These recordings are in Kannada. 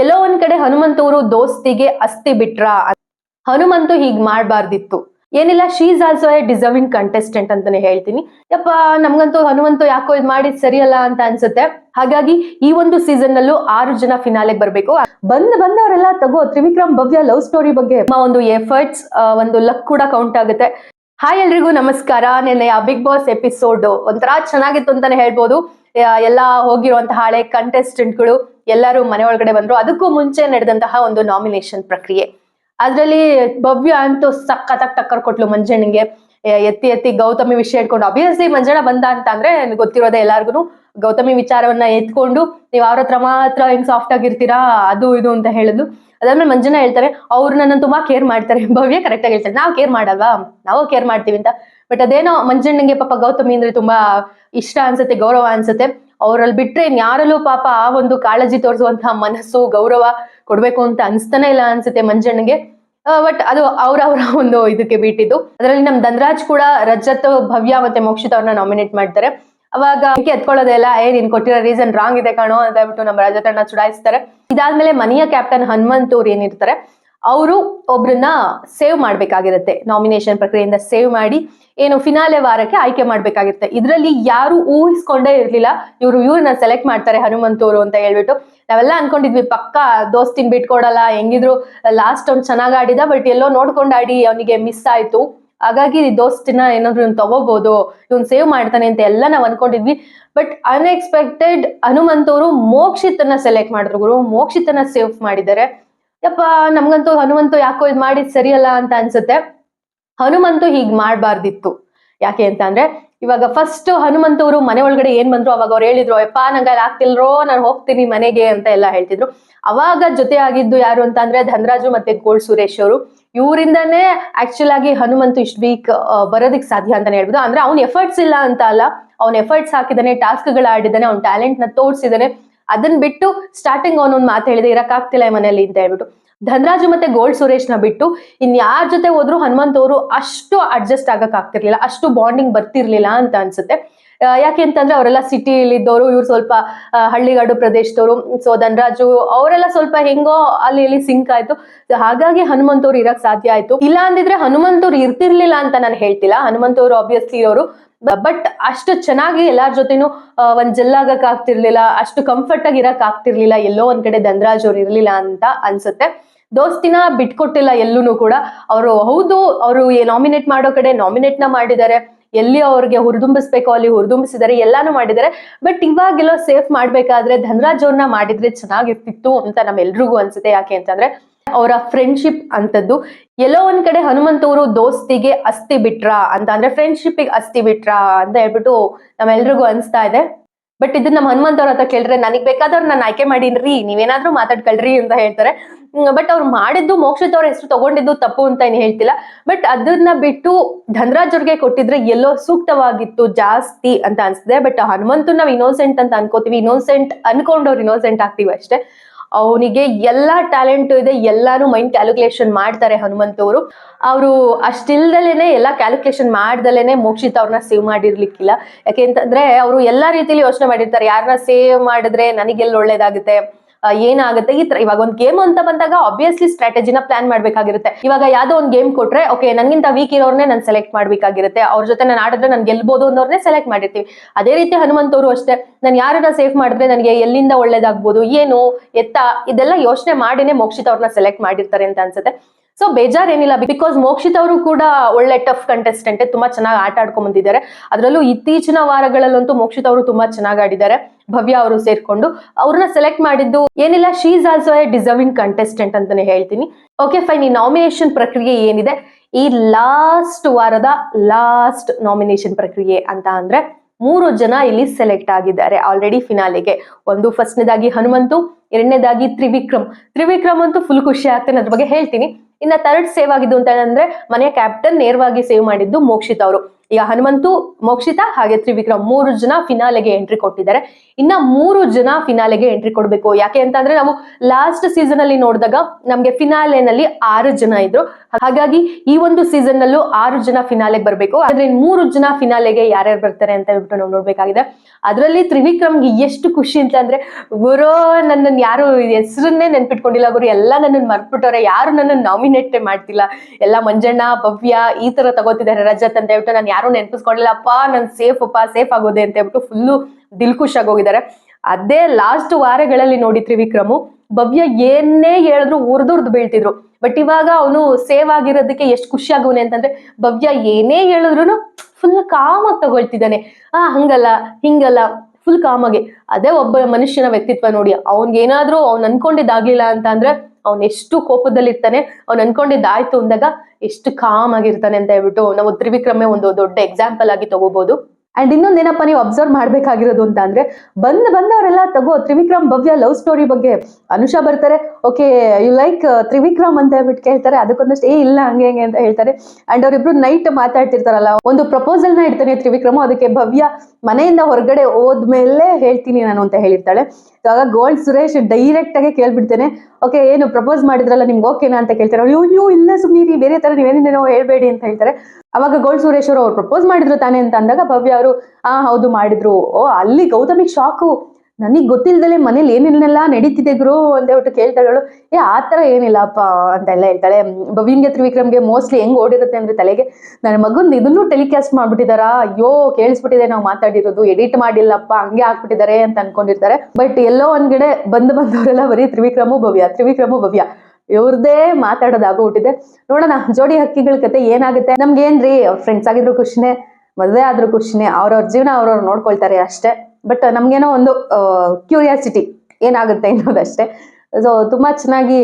ಎಲ್ಲೋ ಒಂದ್ ಕಡೆ ಹನುಮಂತವರು ದೋಸ್ತಿಗೆ ಅಸ್ತಿ ಬಿಟ್ರ? ಹನುಮಂತು ಹೀಗ್ ಮಾಡ್ಬಾರ್ದಿತ್ತು. ಏನಿಲ್ಲ she's also a deserving contestant ಅಂತಾನೆ ಹೇಳ್ತೀನಿ. ಯಪ್ಪ, ನಮ್ಗಂತೂ ಹನುಮಂತು ಯಾಕೋ ಇದು ಮಾಡಿದ್ ಸರಿಯಲ್ಲ ಅಂತ ಅನ್ಸುತ್ತೆ. ಹಾಗಾಗಿ ಈ ಒಂದು ಸೀಸನ್ ನಲ್ಲೂ ಆರು ಜನ ಫಿನಾಲೆಗೆ ಬರ್ಬೇಕು. ಬಂದ್ ಬಂದವರೆಲ್ಲ ತಗೋ, ತ್ರಿವಿಕ್ರಮ್, ಭವ್ಯ ಲವ್ ಸ್ಟೋರಿ ಬಗ್ಗೆ. ಒಂದು ಎಫರ್ಟ್ಸ್ ಒಂದು ಲಕ್ ಕೂಡ ಕೌಂಟ್ ಆಗುತ್ತೆ. ಹಾಯ್ ಎಲ್ರಿಗೂ, ನಮಸ್ಕಾರ. ನಿನ್ನೆ ಆ ಬಿಗ್ ಬಾಸ್ ಎಪಿಸೋಡ್ ಒಂಥರ ಚೆನ್ನಾಗಿತ್ತು ಅಂತಾನೆ ಹೇಳ್ಬೋದು. ಎಲ್ಲ ಹೋಗಿರುವಂತಹ ಹಳೆ ಕಂಟೆಸ್ಟೆಂಟ್ಗಳು ಎಲ್ಲರೂ ಮನೆ ಒಳಗಡೆ ಬಂದ್ರು. ಅದಕ್ಕೂ ಮುಂಚೆ ನಡೆದಂತಹ ಒಂದು ನಾಮಿನೇಷನ್ ಪ್ರಕ್ರಿಯೆ. ಅದ್ರಲ್ಲಿ ಭವ್ಯ ಅಂತೂ ಸಖತ್ತಾಗಿ ಟಕ್ಕರ್ ಕೊಟ್ಲು ಮಂಜಣ್ಣಗೆ. ಎತ್ತಿ ಎತ್ತಿ ಗೌತಮಿ ವಿಷಯ ಇಟ್ಕೊಂಡು ಅಬ್ವಿಯಸ್ಲಿ ಮಂಜಣ್ಣ ಬಂದ ಅಂತ ಅಂದ್ರೆ ಗೊತ್ತಿರೋದೇ ಎಲ್ಲಾರ್ಗು ಗೌತಮಿ ವಿಚಾರವನ್ನ ಎತ್ಕೊಂಡು, ನೀವು ಅವ್ರ ಹತ್ರ ಮಾತ್ರ ಹೆಂಗ್ ಸಾಫ್ಟ್ ಆಗಿರ್ತೀರಾ, ಅದು ಇದು ಅಂತ ಹೇಳಿದ್ಲು. ಅದಾದ್ಮೇಲೆ ಮಂಜುನಾ ಹೇಳ್ತಾರೆ, ಅವ್ರು ನನ್ನ ತುಂಬಾ ಕೇರ್ ಮಾಡ್ತಾರೆ. ಭವ್ಯ ಕರೆಕ್ಟ್ ಆಗಿ ಹೇಳ್ತಾರೆ. ನಾವು ಕೇರ್ ಮಾಡಲ್ವಾ? ನಾವು ಕೇರ್ ಮಾಡ್ತೀವಿ ಅಂತ. ಬಟ್ ಅದೇನೋ ಮಂಜಣ್ಣಂಗೆ ಪಾಪ ಗೌತಮಿ ಅಂದ್ರೆ ತುಂಬಾ ಇಷ್ಟ ಅನ್ಸುತ್ತೆ, ಗೌರವ ಅನ್ಸುತ್ತೆ. ಅವ್ರಲ್ಲಿ ಬಿಟ್ರೆ ಯಾರಲ್ಲೂ ಪಾಪ ಆ ಒಂದು ಕಾಳಜಿ ತೋರಿಸುವಂತಹ ಮನಸ್ಸು, ಗೌರವ ಕೊಡ್ಬೇಕು ಅಂತ ಅನ್ಸ್ತಾನೆ ಇಲ್ಲ ಅನ್ಸುತ್ತೆ ಮಂಜಣ್ಣಗೆ. ಬಟ್ ಅದು ಅವರವರ ಒಂದು ಇದಕ್ಕೆ ಬಿಟ್ಟಿದ್ದು. ಅದರಲ್ಲಿ ನಮ್ ಧನರಾಜ್ ಕೂಡ ರಜತ್, ಭವ್ಯ ಮತ್ತೆ ಮೋಕ್ಷಿತ್ ಅವ್ರನ್ನ ನಾಮಿನೇಟ್ ಮಾಡ್ತಾರೆ. ಅವಾಗ ಎತ್ಕೊಳ್ಳೋದೇ ಇಲ್ಲ, ಏ, ನೀನ್ ಕೊಟ್ಟಿರೋ ರೀಸನ್ ರಾಂಗ್ ಇದೆ ಕಾಣೋ ಅಂತ ಹೇಳ್ಬಿಟ್ಟು ನಮ್ಮ ರಾಜತಣ್ಣ ಚುಡಾಯಿಸ್ತಾರೆ. ಇದಾದ್ಮೇಲೆ ಮನೆಯ ಕ್ಯಾಪ್ಟನ್ ಹನುಮಂತವ್ರು ಏನಿರ್ತಾರೆ ಅವರು ಒಬ್ರನ್ನ ಸೇವ್ ಮಾಡ್ಬೇಕಾಗಿರುತ್ತೆ ನಾಮಿನೇಷನ್ ಪ್ರಕ್ರಿಯೆಯಿಂದ ಸೇವ್ ಮಾಡಿ, ಏನು ಫಿನಾಲೆ ವಾರಕ್ಕೆ ಆಯ್ಕೆ ಮಾಡ್ಬೇಕಾಗಿರುತ್ತೆ. ಇದರಲ್ಲಿ ಯಾರು ಊಹಿಸ್ಕೊಂಡೇ ಇರ್ಲಿಲ್ಲ, ಇವ್ರು ಇವ್ರನ್ನ ಸೆಲೆಕ್ಟ್ ಮಾಡ್ತಾರೆ ಹನುಮಂತೂರು ಅಂತ ಹೇಳ್ಬಿಟ್ಟು. ನಾವೆಲ್ಲ ಅನ್ಕೊಂಡಿದ್ವಿ, ಪಕ್ಕ ದೋಸ್ತಿನ್ ಬಿಟ್ಕೊಡಲ್ಲ, ಹೆಂಗಿದ್ರು ಲಾಸ್ಟ್ ಅವ್ನು ಚೆನ್ನಾಗ್ ಆಡಿದ ಬಟ್ ಎಲ್ಲೋ ನೋಡ್ಕೊಂಡು ಆಡಿ, ಅವನಿಗೆ ಮಿಸ್ ಆಯ್ತು. ಹಾಗಾಗಿ ದೋಸ್ತಿನ ಏನಾದ್ರು ಇವ್ನು ತಗೋಬಹುದು ಇವ್ನು ಸೇವ್ ಮಾಡ್ತಾನೆ ಅಂತ ಎಲ್ಲ ನಾವ್ ಅನ್ಕೊಂಡಿದ್ವಿ. ಬಟ್ ಅನ್ಎಕ್ಸ್ಪೆಕ್ಟೆಡ್ ಹನುಮಂತವ್ರು ಮೋಕ್ಷಿತನ ಸೆಲೆಕ್ಟ್ ಮಾಡಿದ್ರು ಗುರು, ಮೋಕ್ಷಿತನ ಸೇವ್ ಮಾಡಿದ್ದಾರೆ. ಯಪ್ಪ, ನಮ್ಗಂತೂ ಹನುಮಂತು ಯಾಕೋ ಇದು ಮಾಡಿದ್ ಸರಿಯಲ್ಲ ಅಂತ ಅನ್ಸುತ್ತೆ. ಹನುಮಂತು ಹೀಗ್ ಮಾಡ್ಬಾರ್ದಿತ್ತು. ಯಾಕೆ ಅಂತ ಅಂದ್ರೆ, ಇವಾಗ ಫಸ್ಟ್ ಹನುಮಂತವ್ರು ಮನೆ ಒಳಗಡೆ ಏನ್ ಬಂದ್ರು, ಅವಾಗ ಅವ್ರು ಹೇಳಿದ್ರು ಯಪ್ಪ ನಂಗೆ ಆಗ್ತಿಲ್ರೋ, ನಾನು ಹೋಗ್ತೀನಿ ಮನೆಗೆ ಅಂತ ಎಲ್ಲ ಹೇಳ್ತಿದ್ರು. ಅವಾಗ ಜೊತೆ ಆಗಿದ್ದು ಯಾರು ಅಂತ ಅಂದ್ರೆ ಧನರಾಜು ಮತ್ತೆ ಗೋಲ್ಡ್ ಸುರೇಶ್ ಅವರು. ಇವರಿಂದನೇ ಆಕ್ಚುಲ್ ಆಗಿ ಹನುಮಂತು ಇಷ್ಟು ವೀಕ್ ಬರೋದಿಕ್ ಸಾಧ್ಯ ಅಂತಾನೆ ಹೇಳ್ಬೋದು. ಅಂದ್ರೆ ಅವ್ನ ಎಫರ್ಟ್ಸ್ ಇಲ್ಲ ಅಂತ ಅಲ್ಲ, ಅವ್ನ ಎಫರ್ಟ್ಸ್ ಹಾಕಿದಾನೆ ಟಾಸ್ಕ್ಗಳ ಆಡಿದಾನೆ ಅವ್ನ ಟ್ಯಾಲೆಂಟ್ನ ತೋರ್ಸಿದಾನೆ ಅದನ್ನ ಬಿಟ್ಟು ಸ್ಟಾರ್ಟಿಂಗ್ ಅವನೊಂದು ಮಾತು ಹೇಳಿದೆ, ಇರಕ್ಕಾಗ್ತಿಲ್ಲ ಈ ಮನೇಲಿ ಅಂತ ಹೇಳ್ಬಿಟ್ಟು. ಧನರಾಜು ಮತ್ತೆ ಗೋಲ್ಡ್ ಸುರೇಶ್ನ ಬಿಟ್ಟು ಇನ್ ಯಾರ ಜೊತೆ ಹೋದ್ರು ಹನುಮಂತ್ ಅವರು ಅಷ್ಟು ಅಡ್ಜಸ್ಟ್ ಆಗಕ್ ಆಗ್ತಿರ್ಲಿಲ್ಲ ಅಷ್ಟು ಬಾಂಡಿಂಗ್ ಬರ್ತಿರ್ಲಿಲ್ಲ ಅಂತ ಅನ್ಸುತ್ತೆ. ಯಾಕೆ ಅಂತಂದ್ರೆ ಅವರೆಲ್ಲ ಸಿಟಿಲಿ ಇದ್ದವರು ಇವ್ರು ಸ್ವಲ್ಪ ಹಳ್ಳಿಗಾಡು ಪ್ರದೇಶದವರು. ಸೊ ಧನರಾಜು ಅವರೆಲ್ಲ ಸ್ವಲ್ಪ ಹೆಂಗೋ ಅಲ್ಲಿ ಇಲ್ಲಿ ಸಿಂಕ್ ಆಯ್ತು. ಹಾಗಾಗಿ ಹನುಮಂತವ್ರು ಇರಕ್ ಸಾಧ್ಯ ಆಯ್ತು. ಇಲ್ಲ ಅಂದಿದ್ರೆ ಹನುಮಂತವ್ರು ಇರ್ತಿರ್ಲಿಲ್ಲ ಅಂತ ನಾನು ಹೇಳ್ತಿಲ್ಲ. ಹನುಮಂತವ್ರು ಆಬ್ವಿಯಸ್ಲಿ ಅವರು ಬಟ್ ಅಷ್ಟು ಚೆನ್ನಾಗಿ ಎಲ್ಲಾರ ಜೊತೆನೂ ಒಂದ್ ಜಲ್ಲಾಗಕ್ ಆಗ್ತಿರ್ಲಿಲ್ಲ. ಅಷ್ಟು ಕಂಫರ್ಟ್ ಆಗಿ ಇರಕ್ ಆಗ್ತಿರ್ಲಿಲ್ಲ. ಎಲ್ಲೋ ಒಂದ್ ಕಡೆ ಧನರಾಜ್ ಅವ್ರು ಇರ್ಲಿಲ್ಲ ಅಂತ ಅನ್ಸುತ್ತೆ. ದೋಸ್ತಿನ ಬಿಟ್ಕೊಟ್ಟಿಲ್ಲ ಎಲ್ಲೂನು ಕೂಡ. ಅವರು ಹೌದು, ಅವರು ನಾಮಿನೇಟ್ ಮಾಡೋ ಕಡೆ ನಾಮಿನೇಟ್ನ ಮಾಡಿದ್ದಾರೆ ಎಲ್ಲಿ ಅವ್ರಿಗೆ ಹುರಿದುಂಬಿಸ್ಬೇಕು, ಅಲ್ಲಿ ಹುರಿದುಂಬಿಸಿದ್ದಾರೆ ಎಲ್ಲಾನು ಮಾಡಿದ್ದಾರೆ ಬಟ್ ಇವಾಗೆಲ್ಲೋ ಸೇಫ್ ಮಾಡ್ಬೇಕಾದ್ರೆ ಧನರಾಜ್ ಅವ್ರನ್ನ ಮಾಡಿದ್ರೆ ಚೆನ್ನಾಗಿರ್ತಿತ್ತು ಅಂತ ನಮ್ಮೆಲ್ರಿಗೂ ಅನ್ಸುತ್ತೆ. ಯಾಕೆ ಅಂತಂದ್ರೆ ಅವರ ಫ್ರೆಂಡ್ಶಿಪ್ ಅಂತದ್ದು ಎಲ್ಲೋ ಒಂದ್ ಕಡೆ ಹನುಮಂತವರು ದೋಸ್ತಿಗೆ ಅಸ್ತಿ ಬಿಟ್ರಾ ಅಂತ, ಅಂದ್ರೆ ಫ್ರೆಂಡ್ಶಿಪ್ಗೆ ಅಸ್ತಿ ಬಿಟ್ರಾ ಅಂತ ಹೇಳ್ಬಿಟ್ಟು ನಮ್ಮೆಲ್ರಿಗೂ ಅನ್ಸ್ತಾ ಇದೆ. ಬಟ್ ಇದನ್ನ ನಮ್ಮ ಹನುಮಂತ ಅವ್ರ ಹತ್ರ ಕೇಳಿದ್ರೆ, ನನಗ್ ಬೇಕಾದವ್ರು ನಾನು ಆಯ್ಕೆ ಮಾಡೀನ್ರಿ, ನೀವೇನಾದ್ರೂ ಮಾತಾಡ್ಕೊಳ್ರಿ ಅಂತ ಹೇಳ್ತಾರೆ. ಬಟ್ ಅವ್ರು ಮಾಡಿದ್ದು ಮೋಕ್ಷಿತ್ ಅವ್ರ ಹೆಸರು ತಗೊಂಡಿದ್ದು ತಪ್ಪು ಅಂತ ಏನು ಹೇಳ್ತಿಲ್ಲ. ಬಟ್ ಅದನ್ನ ಬಿಟ್ಟು ಧನರಾಜ್ ಅವ್ರಿಗೆ ಕೊಟ್ಟಿದ್ರೆ ಎಲ್ಲೋ ಸೂಕ್ತವಾಗಿತ್ತು, ಜಾಸ್ತಿ ಅಂತ ಅನ್ಸಿದೆ ಬಟ್ ಹನುಮಂತು ನಾವು ಇನೋಸೆಂಟ್ ಅಂತ ಅನ್ಕೋತೀವಿ. ಇನೋಸೆಂಟ್ ಅನ್ಕೊಂಡವ್ರು ಇನೋಸೆಂಟ್ ಆಗ್ತೀವಿ ಅಷ್ಟೇ. ಅವನಿಗೆ ಎಲ್ಲಾ ಟ್ಯಾಲೆಂಟ್ ಇದೆ, ಎಲ್ಲಾನು ಮೈಂಡ್ ಕ್ಯಾಲ್ಕುಲೇಷನ್ ಮಾಡ್ತಾರೆ ಹನುಮಂತವರು ಅವರು. ಅವರು ಅಷ್ಟಿಲ್ದಲೇನೆ ಎಲ್ಲಾ ಕ್ಯಾಲ್ಕುಲೇಷನ್ ಮಾಡ್ದಲೇನೆ ಮೋಕ್ಷಿತ್ ಅವ್ರನ್ನ ಸೇವ್ ಮಾಡಿರ್ಲಿಕ್ಕಿಲ್ಲ. ಯಾಕೆ ಅಂತಂದ್ರೆ ಅವರು ಎಲ್ಲಾ ರೀತಿಲಿ ಯೋಚನೆ ಮಾಡಿರ್ತಾರೆ. ಯಾರನ್ನ ಸೇವ್ ಮಾಡಿದ್ರೆ ನನಗೆಲ್ಲ ಒಳ್ಳೇದಾಗುತ್ತೆ? ಏನಾಗುತ್ತೆ? ಈ ತರ ಇವಾಗ ಒಂದ್ ಗೇಮ್ ಅಂತ ಬಂದಾಗ ಆಬ್ವಿಯಸ್ಲಿ ಸ್ಟ್ರಾಟಜಿನ ಪ್ಲಾನ್ ಮಾಡ್ಬೇಕಾಗಿರುತ್ತೆ. ಇವಾಗ ಯಾವ್ದೋ ಒಂದ್ ಗೇಮ್ ಕೊಟ್ರೆ ಓಕೆ ನನ್ಗಿಂತ ವೀಕ್ ಇರೋರ್ನೇ ನಾನು ಸೆಲೆಕ್ಟ್ ಮಾಡ್ಬೇಕಾಗಿರುತ್ತೆ. ಅವ್ರ ಜೊತೆ ನಾನು ಆಡಿದ್ರೆ ನಾನು ಗೆಲ್ಬೋದು ಅನ್ನೋರ್ನೇ ಸೆಲೆಕ್ಟ್ ಮಾಡಿರ್ತೀವಿ. ಅದೇ ರೀತಿ ಹನುಮಂತವರು ಅಷ್ಟೇ. ನಾನು ಯಾರನ್ನ ಸೇಫ್ ಮಾಡಿದ್ರೆ ನನಗೆ ಎಲ್ಲಿಂದ ಒಳ್ಳೇದಾಗ್ಬೋದು, ಏನು, ಎತ್ತ, ಇದೆಲ್ಲ ಯೋಚನೆ ಮಾಡಿನೇ ಮೋಕ್ಷಿತ್ ಅವ್ರನ್ನ ಸೆಲೆಕ್ಟ್ ಮಾಡಿರ್ತಾರೆ ಅಂತ ಅನ್ಸುತ್ತೆ. ಸೊ ಬೇಜಾರೇನಿಲ್ಲ ಬಿಕಾಸ್ ಮೋಕ್ಷಿತ್ ಅವರು ಕೂಡ ಒಳ್ಳೆ ಟಫ್ ಕಂಟೆಸ್ಟೆಂಟ್ ತುಂಬಾ ಚೆನ್ನಾಗಿ ಆಟ ಆಡ್ಕೊಂಡ್ ಬಂದಿದ್ದಾರೆ. ಅದರಲ್ಲೂ ಇತ್ತೀಚಿನ ವಾರಗಳಲ್ಲಂತೂ ಮೋಕ್ಷಿತ್ ಅವರು ತುಂಬಾ ಚೆನ್ನಾಗಿ ಆಡಿದ್ದಾರೆ. ಭವ್ಯ ಅವರು ಸೇರ್ಕೊಂಡು ಅವ್ರನ್ನ ಸೆಲೆಕ್ಟ್ ಮಾಡಿದ್ದು ಏನಿಲ್ಲ she's also a deserving contestant ಅಂತಾನೆ ಹೇಳ್ತೀನಿ. ಓಕೆ ಫೈನ್ ಈ ನಾಮಿನೇಷನ್ ಪ್ರಕ್ರಿಯೆ ಏನಿದೆ? ಈ ಲಾಸ್ಟ್ ವಾರದ ಲಾಸ್ಟ್ ನಾಮಿನೇಷನ್ ಪ್ರಕ್ರಿಯೆ ಅಂತ ಅಂದ್ರೆ ಮೂರು ಜನ ಇಲ್ಲಿ ಸೆಲೆಕ್ಟ್ ಆಗಿದ್ದಾರೆ ಆಲ್ರೆಡಿ ಫಿನಾಲೆಗೆ ಒಂದು ಫಸ್ಟ್ನೇದಾಗಿ ಹನುಮಂತು, ಎರಡನೇದಾಗಿ ತ್ರಿವಿಕ್ರಮ್. ತ್ರಿವಿಕ್ರಮ್ ಅಂತೂ ಫುಲ್ ಖುಷಿ ಆಗ್ತಾನೆ ಅದ್ರ ಬಗ್ಗೆ ಹೇಳ್ತೀನಿ. ಇನ್ನ ಥರ್ಡ್ ಸೇವ್ ಆಗಿದ್ದು ಅಂತ ಅಂದ್ರೆ ಮನೆಯ ಕ್ಯಾಪ್ಟನ್ ನೇರವಾಗಿ ಸೇವ್ ಮಾಡಿದ್ದು ಮೋಕ್ಷಿತ್ ಅವರು. ಈಗ ಹನುಮಂತು, ಮೋಕ್ಷಿತಾ ಹಾಗೆ ತ್ರಿವಿಕ್ರಮ್ ಮೂರು ಜನ ಫಿನಾಲೆಗೆ ಎಂಟ್ರಿ ಕೊಟ್ಟಿದ್ದಾರೆ. ಇನ್ನ ಮೂರು ಜನ ಫಿನಾಲೆಗೆ ಎಂಟ್ರಿ ಕೊಡ್ಬೇಕು. ಯಾಕೆ ಅಂತಂದ್ರೆ ನಾವು ಲಾಸ್ಟ್ ಸೀಸನ್ ಅಲ್ಲಿ ನೋಡಿದಾಗ ನಮ್ಗೆ ಫಿನಾಲೆನಲ್ಲಿ ಆರು ಜನ ಇದ್ರು. ಹಾಗಾಗಿ ಈ ಒಂದು ಸೀಸನ್ ನಲ್ಲೂ ಆರು ಜನ ಫಿನಾಲೆಗೆ ಬರ್ಬೇಕು. ಆದ್ರೆ ಮೂರು ಜನ ಫಿನಾಲೆಗೆ ಯಾರ್ಯಾರು ಬರ್ತಾರೆ ಅಂತ ಹೇಳ್ಬಿಟ್ಟು ನಾವು ನೋಡ್ಬೇಕಾಗಿದೆ. ಅದರಲ್ಲಿ ತ್ರಿವಿಕ್ರಮ್ಗೆ ಎಷ್ಟು ಖುಷಿ ಅಂತ ಅಂದ್ರೆ, ಗುರು ನನ್ನನ್ನು ಯಾರು ಹೆಸರನ್ನೇ ನೆನ್ಪಿಟ್ಕೊಂಡಿಲ್ಲ ಗುರು. ಎಲ್ಲ ನನ್ನನ್ನು ಮರ್ತ್ಬಿಟ್ಟವ್ರೆ. ಯಾರು ನನ್ನನ್ನು ನಾಮಿನೇಟ್ ಮಾಡ್ತಿಲ್ಲ. ಎಲ್ಲ ಮಂಜಣ್ಣ, ಭವ್ಯ ಈ ತರ ತಗೋತಿದ್ದಾರೆ ರಜತ್ ಅಂತ ಹೇಳ್ಬಿಟ್ಟು ನಾನು ಯಾರು ನೆನ್ಪಿಸ್ಕೊಂಡಿಲ್ಲ ಅಪ್ಪ, ನನ್ ಸೇಫ್ ಅಪ್ಪ ಸೇಫ್ ಆಗೋದೆ ಅಂತ ಹೇಳ್ಬಿಟ್ಟು ಫುಲ್ಲು ದಿಲ್ ಖುಷ್ ಆಗೋಗಿದ್ದಾರೆ ಅದೇ ಲಾಸ್ಟ್ ವಾರಗಳಲ್ಲಿ ನೋಡಿ ತ್ರಿವಿಕ್ರಮು ಭವ್ಯ ಏನೇ ಹೇಳಿದ್ರು ಉರ್ದುರ್ದು ಬೀಳ್ತಿದ್ರು. ಬಟ್ ಇವಾಗ ಅವನು ಸೇವ್ ಆಗಿರೋದಕ್ಕೆ ಎಷ್ಟು ಖುಷಿ ಆಗೋನೆ ಅಂತಂದ್ರೆ, ಭವ್ಯ ಏನೇ ಹೇಳಿದ್ರು ಫುಲ್ ಕಾಮಾಗಿ ತಗೊಳ್ತಿದ್ದಾನೆ. ಆ, ಹಂಗಲ್ಲ, ಹಿಂಗಲ್ಲ ಫುಲ್ ಕಾಮಾಗೆ ಅದೇ ಒಬ್ಬ ಮನುಷ್ಯನ ವ್ಯಕ್ತಿತ್ವ ನೋಡಿ, ಅವ್ನ್ಗೇನಾದ್ರೂ ಅವ್ನ್ ಅನ್ಕೊಂಡಿದ್ದಾಗ್ಲಿಲ್ಲ ಅಂತ ಅಂದ್ರೆ ಅವ್ನ್ ಎಷ್ಟು ಕೋಪದಲ್ಲಿರ್ತಾನೆ, ಅವ್ನ್ ಅನ್ಕೊಂಡಿದ್ದಾಯ್ತು ಅಂದಾಗ ಎಷ್ಟು ಕಾಮ್ ಆಗಿರ್ತಾನೆ ಅಂತ ಹೇಳ್ಬಿಟ್ಟು ನಾವು ತ್ರಿವಿಕ್ರಮೆ ಒಂದು ದೊಡ್ಡ ಎಕ್ಸಾಂಪಲ್ ಆಗಿ ತಗೋಬಹುದು ಅಂಡ್ ಇನ್ನೊಂದೇನಪ್ಪ ನೀವು ಅಬ್ಸರ್ವ್ ಮಾಡ್ಬೇಕಾಗಿರೋದು ಅಂತ ಅಂದ್ರೆ, ಬಂದ್ ಬಂದವರೆಲ್ಲ ತಗೋ ತ್ರಿವಿಕ್ರಮ್ ಭವ್ಯ ಲವ್ ಸ್ಟೋರಿ ಬಗ್ಗೆ. ಅನುಷಾ ಬರ್ತಾರೆ ಓಕೆ ಯು ಲೈಕ್ ತ್ರಿವಿಕ್ರಮ್ ಅಂತ ಹೇಳ್ಬಿಟ್ಟು ಕೇಳ್ತಾರೆ, ಅದಕ್ಕೊಂದಷ್ಟು, ಏ, ಇಲ್ಲ, ಹಂಗೆ ಹಂಗೆ ಅಂತ ಹೇಳ್ತಾರೆ. ಅಂಡ್ ಅವ್ರಿಬ್ರು ನೈಟ್ ಮಾತಾಡ್ತಿರ್ತಾರಲ್ಲ, ಒಂದು ಪ್ರಪೋಸಲ್ನ ಇಡ್ತಾನೆ ತ್ರಿವಿಕ್ರಮ್, ಅದಕ್ಕೆ ಭವ್ಯ ಮನೆಯಿಂದ ಹೊರಗಡೆ ಹೋದ್ಮೇಲೆ ಹೇಳ್ತೀನಿ ನಾನು ಅಂತ ಹೇಳಿರ್ತಾಳೆ. ಇವಾಗ ಗೋಲ್ಡ್ ಸುರೇಶ್ ಡೈರೆಕ್ಟ್ ಆಗಿ ಕೇಳ್ಬಿಡ್ತೇನೆ. ಓಕೆ ಏನು ಪ್ರಪೋಸ್ ಮಾಡಿದ್ರಲ್ಲ, ನಿಮ್ಗೆ ಓಕೆನಾ ಅಂತ ಕೇಳ್ತಾರೆ. ಅಯ್ಯೋ ಅಯ್ಯೋ, ಇಲ್ಲ ಸುಮ್ನೀರಿ ಬೇರೆ ತರ ನೀವೇನೇನೋ ಹೇಳ್ಬೇಡಿ ಅಂತ ಹೇಳ್ತಾರೆ. ಅವಾಗ ಗೋಲ್ಡ್ ಸುರೇಶ್ ಅವರು ಅವ್ರು ಪ್ರಪೋಸ್ ಮಾಡಿದ್ರು ತಾನೆ ಅಂತ ಅಂದಾಗ ಭವ್ಯ ಅವರು, ಆ, ಹೌದು, ಮಾಡಿದ್ರು. ಓ, ಅಲ್ಲಿ ಗೌತಮಿಗೆ ಶಾಕು ನನಗ್ ಗೊತ್ತಿಲ್ದಲೆ ಮನೇಲಿ ಏನೇನೆಲ್ಲ ನಡೀತಿದೆ ಗುರು ಅಂತ ಹೇಳ್ಬಿಟ್ಟು ಕೇಳ್ತಾಳು ಏ, ಆ ಥರ ಏನಿಲ್ಲಪ್ಪ ಅಂತೆಲ್ಲ ಹೇಳ್ತಾಳೆ. ಭವ್ಯಂಗೆ ತ್ರಿವಿಕ್ರಮ್ಗೆ ಮೋಸ್ಟ್ಲಿ ಹೆಂಗ್ ಓಡಿರುತ್ತೆ ಅಂದ್ರೆ ತಲೆಗೆ, ನನ್ನ ಮಗನ್ ಇದನ್ನು ಟೆಲಿಕಾಸ್ಟ್ ಮಾಡ್ಬಿಟ್ಟಿದಾರಾ? ಅಯ್ಯೋ, ಕೇಳಿಸ್ಬಿಟ್ಟಿದೆ ನಾವು ಮಾತಾಡಿರೋದು. ಎಡಿಟ್ ಮಾಡಿಲ್ಲಪ್ಪ, ಹಂಗೆ ಹಾಕ್ಬಿಟ್ಟಿದ್ದಾರೆ ಅಂತ ಅನ್ಕೊಂಡಿರ್ತಾರೆ. ಬಟ್ ಎಲ್ಲೋ ಒಂದ್ಗಡೆ ಬಂದ್ ಬಂದು ಬಂದವರೆಲ್ಲ ಬರೀ ತ್ರಿವಿಕ್ರಮು, ಭವ್ಯ ತ್ರಿವಿಕ್ರಮು, ಭವ್ಯ. ಇವ್ರದೇ ಮಾತಾಡೋದಾಗೋಗ್ಬಿಟ್ಟಿದೆ ನೋಡೋಣ, ಜೋಡಿ ಹಕ್ಕಿಗಳ ಕತೆ ಏನಾಗುತ್ತೆ? ನಮ್ಗೇನ್ರಿ ಫ್ರೆಂಡ್ಸ್ ಆಗಿದ್ರು ಖುಷಿನೇ, ಮದುವೆ ಆದ್ರೂ ಖುಷಿನೇ, ಅವ್ರವ್ರ ಜೀವನ ಅವ್ರವ್ರು ನೋಡ್ಕೊಳ್ತಾರೆ ಅಷ್ಟೇ. ಬಟ್ ನಮ್ಗೇನೋ ಒಂದು ಕ್ಯೂರಿಯಾಸಿಟಿ ಏನಾಗುತ್ತೆ ಅನ್ನೋದಷ್ಟೇ. ಸೊ ತುಂಬಾ ಚೆನ್ನಾಗಿ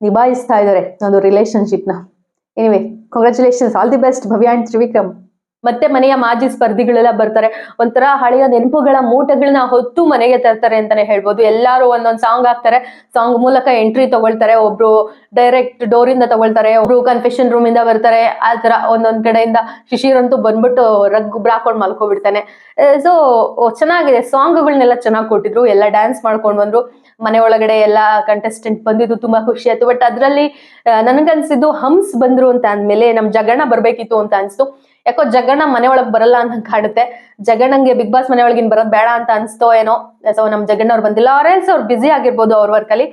ನಿಭಾಯಿಸ್ತಾ ಇದ್ದಾರೆ ಒಂದು ರಿಲೇಶನ್ಶಿಪ್ನ anyway congratulations all the best Bhavya and Trivikram ಮತ್ತೆ ಮನೆಯ ಮಾಜಿ ಸ್ಪರ್ಧಿಗಳೆಲ್ಲ ಬರ್ತಾರೆ. ಒಂಥರ ಹಳೆಯ ನೆನಪುಗಳ ಮೂಟೆಗಳನ್ನ ಹೊತ್ತು ಮನೆಗೆ ತರ್ತಾರೆ ಅಂತಾನೆ ಹೇಳ್ಬೋದು. ಎಲ್ಲರೂ ಒಂದೊಂದು ಸಾಂಗ್ ಹಾಕ್ತಾರೆ. ಸಾಂಗ್ ಮೂಲಕ ಎಂಟ್ರಿ ತಗೊಳ್ತಾರೆ. ಒಬ್ರು ಡೈರೆಕ್ಟ್ ಡೋರ್ ಇಂದ ತಗೊಳ್ತಾರೆ. ಒಬ್ರು ಕನ್ಫೆಷನ್ ರೂಮ್ ಇಂದ ಬರ್ತಾರೆ. ಆ ತರ ಒಂದೊಂದ್ ಕಡೆಯಿಂದ ಶಿಶಿರ್ ಅಂತೂ ಬಂದ್ಬಿಟ್ಟು ರಗ್ ಗುಬ್ರ ಹಾಕೊಂಡ್ ಮಲ್ಕೊಬಿಡ್ತಾನೆ ಸೊ ಚೆನ್ನಾಗಿದೆ. ಸಾಂಗ್ಗಳನ್ನೆಲ್ಲ ಚೆನ್ನಾಗಿ ಕೊಟ್ಟಿದ್ರು. ಎಲ್ಲ ಡ್ಯಾನ್ಸ್ ಮಾಡ್ಕೊಂಡು ಬಂದ್ರು. ಮನೆ ಒಳಗಡೆ ಎಲ್ಲ ಕಂಟೆಸ್ಟೆಂಟ್ ಬಂದಿದ್ದು ತುಂಬಾ ಖುಷಿ ಆಯ್ತು. ಬಟ್ ಅದ್ರಲ್ಲಿ ನನಗನ್ಸಿದ್ದು ಹಂಸ್ ಬಂದ್ರು ಅಂತ ಅಂದ್ಮೇಲೆ ನಮ್ ಜಗಣ ಬರ್ಬೇಕಿತ್ತು ಅಂತ ಅನ್ಸ್ತು. ಯಾಕೋ ಜಗಣ್ಣ ಮನೆ ಒಳಗ್ ಬರಲ್ಲ ಅಂತ ಕಾಣುತ್ತೆ ಜಗಣ್ಣಂಗೆ ಬಿಗ್ ಬಾಸ್ ಮನೆ ಒಳಗಿನ್ ಬರೋದ್ ಬೇಡ ಅಂತ ಅನ್ಸ್ತೋ ಏನೋ. ಸೊ ನಮ್ ಜಗಣ್ಣ ಅವ್ರು ಬಂದಿಲ್ಲ. ಎಲ್ಸ್ ಅವ್ರು ಬ್ಯುಸಿ ಆಗಿರ್ಬೋದು ಅವ್ರ ವರ್ಕ್ ಅಲ್ಲಿ.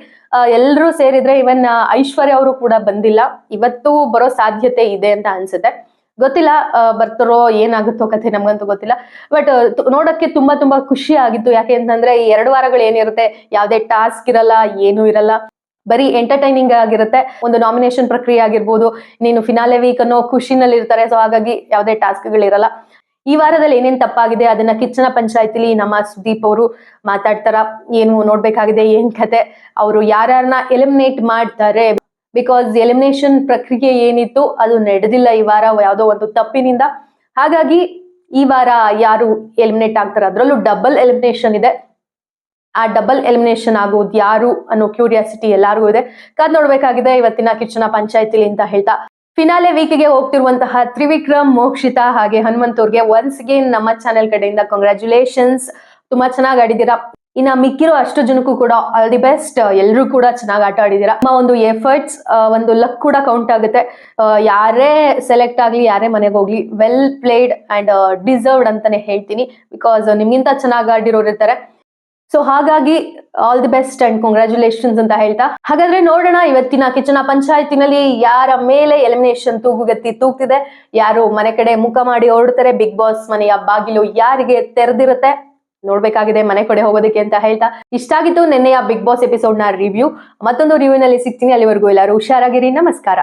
ಎಲ್ಲರೂ ಸೇರಿದ್ರೆ ಇವನ್ ಐಶ್ವರ್ಯ ಅವರು ಕೂಡ ಬಂದಿಲ್ಲ. ಇವತ್ತು ಬರೋ ಸಾಧ್ಯತೆ ಇದೆ ಅಂತ ಅನ್ಸುತ್ತೆ. ಗೊತ್ತಿಲ್ಲ ಬರ್ತಾರೋ, ಏನಾಗುತ್ತೋ ಕಥೆ ನಮ್ಗಂತೂ ಗೊತ್ತಿಲ್ಲ. ಬಟ್ ನೋಡಕ್ಕೆ ತುಂಬಾ ತುಂಬಾ ಖುಷಿ ಆಗಿತ್ತು. ಯಾಕೆ ಅಂತಂದ್ರೆ, ಈ ಎರಡು ವಾರಗಳು ಏನಿರುತ್ತೆ, ಯಾವ್ದೇ ಟಾಸ್ಕ್ ಇರಲ್ಲ, ಏನು ಇರಲ್ಲ. ಬರೀ ಎಂಟರ್ಟೈನಿಂಗ್ ಆಗಿರುತ್ತೆ. ಒಂದು ನಾಮಿನೇಷನ್ ಪ್ರಕ್ರಿಯೆ ಆಗಿರ್ಬೋದು, ನೀನು ಫಿನಾಲೆ ವೀಕ್ ಅನ್ನೋ ಖುಷಿನಲ್ಲಿ ಇರ್ತಾರೆ ಸೊ ಹಾಗಾಗಿ ಯಾವುದೇ ಟಾಸ್ಕ್ಗಳಿರಲ್ಲ ಈ ವಾರದಲ್ಲಿ ಏನೇನ್ ತಪ್ಪಾಗಿದೆ, ಅದನ್ನ ಕಿಚ್ಚನ ಪಂಚಾಯತಿಲಿ ನಮ್ಮ ಸುದೀಪ್ ಅವರು ಮಾತಾಡ್ತಾರ. ಏನು ನೋಡ್ಬೇಕಾಗಿದೆ, ಏನ್ ಕತೆ, ಅವರು ಯಾರ್ಯಾರನ್ನ ಎಲಿಮಿನೇಟ್ ಮಾಡ್ತಾರೆ. ಬಿಕಾಸ್ ಎಲಿಮಿನೇಷನ್ ಪ್ರಕ್ರಿಯೆ ಏನಿತ್ತು, ಅದು ನಡೆದಿಲ್ಲ ಈ ವಾರ, ಯಾವುದೋ ಒಂದು ತಪ್ಪಿನಿಂದ. ಹಾಗಾಗಿ ಈ ವಾರ ಯಾರು ಎಲಿಮಿನೇಟ್ ಆಗ್ತಾರೆ, ಅದರಲ್ಲೂ ಡಬಲ್ ಎಲಿಮಿನೇಷನ್ ಇದೆ. ಆ ಡಬಲ್ ಎಲಿಮಿನೇಷನ್ ಆಗೋದು ಯಾರು ಅನ್ನೋ ಕ್ಯೂರಿಯಾಸಿಟಿ ಎಲ್ಲರಿಗೂ ಇದೆ. ಕದ್ ನೋಡ್ಬೇಕಾಗಿದೆ ಇವತ್ತಿನ ಕಿಚ್ಚನ ಪಂಚಾಯತಿಲಿ ಅಂತ ಹೇಳ್ತಾ. ಫಿನಾಲೆ ವೀಕಿಗೆ ಹೋಗ್ತಿರುವಂತಹ ತ್ರಿವಿಕ್ರಮ್, ಮೋಕ್ಷಿತಾ ಹಾಗೆ ಹನುಮಂತೂರ್ಗೆ ಒನ್ಸ್ ಅಗೇನ್ ನಮ್ಮ ಚಾನೆಲ್ ಕಡೆಯಿಂದ ಕಂಗ್ರ್ಯಾಚುಲೇಷನ್ಸ್ ತುಂಬಾ ಚೆನ್ನಾಗಿ ಆಡಿದ್ದೀರಾ. ಇನ್ನ ಮಿಕ್ಕಿರೋ ಅಷ್ಟು ಜನಕ್ಕೂ ಕೂಡ ಆಲ್ ದಿ ಬೆಸ್ಟ್ ಎಲ್ಲರೂ ಕೂಡ ಚೆನ್ನಾಗಿ ಆಟ ಆಡಿದ್ದೀರಾ. ನಮ್ಮ ಒಂದು ಎಫರ್ಟ್ಸ್ ಒಂದು ಲಕ್ ಕೂಡ ಕೌಂಟ್ ಆಗುತ್ತೆ. ಯಾರೇ ಸೆಲೆಕ್ಟ್ ಆಗ್ಲಿ, ಯಾರೇ ಮನೆಗೆ ಹೋಗ್ಲಿ ವೆಲ್ ಪ್ಲೇಡ್ ಅಂಡ್ ಡಿಸರ್ವ್ಡ್ ಅಂತಾನೆ ಹೇಳ್ತೀನಿ. ಬಿಕಾಸ್ ನಿಮ್ಗಿಂತ ಚೆನ್ನಾಗಿ ಆಡಿರೋರು ಇರ್ತಾರೆ ಸೊ ಹಾಗಾಗಿ all the best and congratulations ಅಂತ ಹೇಳ್ತಾ. ಹಾಗಾದ್ರೆ ನೋಡೋಣ ಇವತ್ತಿನ ಕಿಚನ ಪಂಚಾಯತಿನಲ್ಲಿ ಯಾರ ಮೇಲೆ ಎಲಿಮಿನೇಷನ್ ತೂಗುಗತ್ತಿ ತೂಗ್ತಿದೆ. ಯಾರು ಮನೆ ಕಡೆ ಮುಖ ಮಾಡಿ ಹೊರಡ್ತಾರೆ ಬಿಗ್ ಬಾಸ್ ಮನೆಯ ಬಾಗಿಲು ಯಾರಿಗೆ ತೆರೆದಿರುತ್ತೆ ನೋಡ್ಬೇಕಾಗಿದೆ ಮನೆ ಕಡೆ ಹೋಗೋದಕ್ಕೆ ಅಂತ ಹೇಳ್ತಾ. ಇಷ್ಟ ಆಗಿತ್ತು ನಿನ್ನೆಯ ಬಿಗ್ ಬಾಸ್ ಎಪಿಸೋಡ್ನ ರಿವ್ಯೂ ಮತ್ತೊಂದು ರಿವ್ಯೂ ನಲ್ಲಿ ಸಿಗ್ತೀನಿ. ಅಲ್ಲಿವರೆಗೂ ಎಲ್ಲರೂ ಹುಷಾರಾಗಿರಿ. ನಮಸ್ಕಾರ.